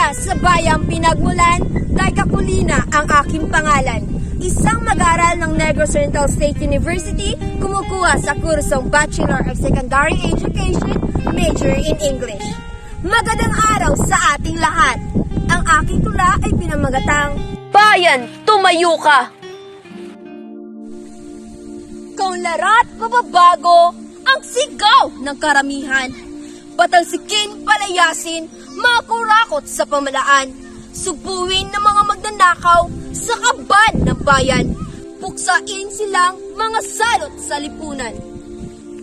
Mula sa bayang pinagmulan, Daika Colina ang aking pangalan. Isang mag-aral ng Negros Oriental State University, kumukuha sa kursong Bachelor of Secondary Education, major in English. Magandang araw sa ating lahat. Ang aking tula ay pinamagatang Bayan, tumayo ka! Kaunlarat mababago ang sigaw ng karamihan. Patalsikin, palayasin, mga kurakot sa pamalaan. Subuin ng mga magnanakaw sa kabad ng bayan. Puksain silang mga salot sa lipunan.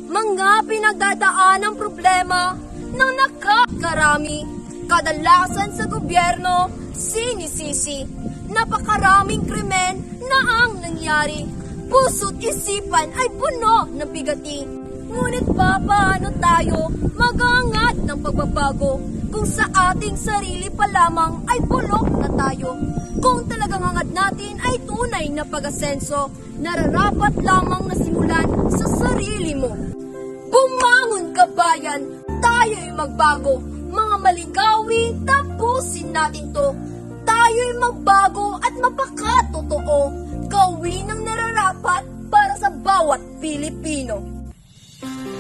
Mga pinagdadaan ng problema ng nakakarami. Kadalasan sa gobyerno, sinisisi. Napakaraming krimen na ang nangyari. Puso't isipan ay puno ng bigati. Ngunit pa paano tayo magangat ng pagbabago kung sa ating sarili pa lamang ay bulok na tayo? Kung talagang hangad natin ay tunay na pag-asenso, nararapat lamang na simulan sa sarili mo. Bumangon ka bayan, tayo'y magbago. Mga maligawi, tapusin natin to. Tayo'y magbago at mapakatotoo. Gawin ang nararapat para sa bawat Pilipino. Bye.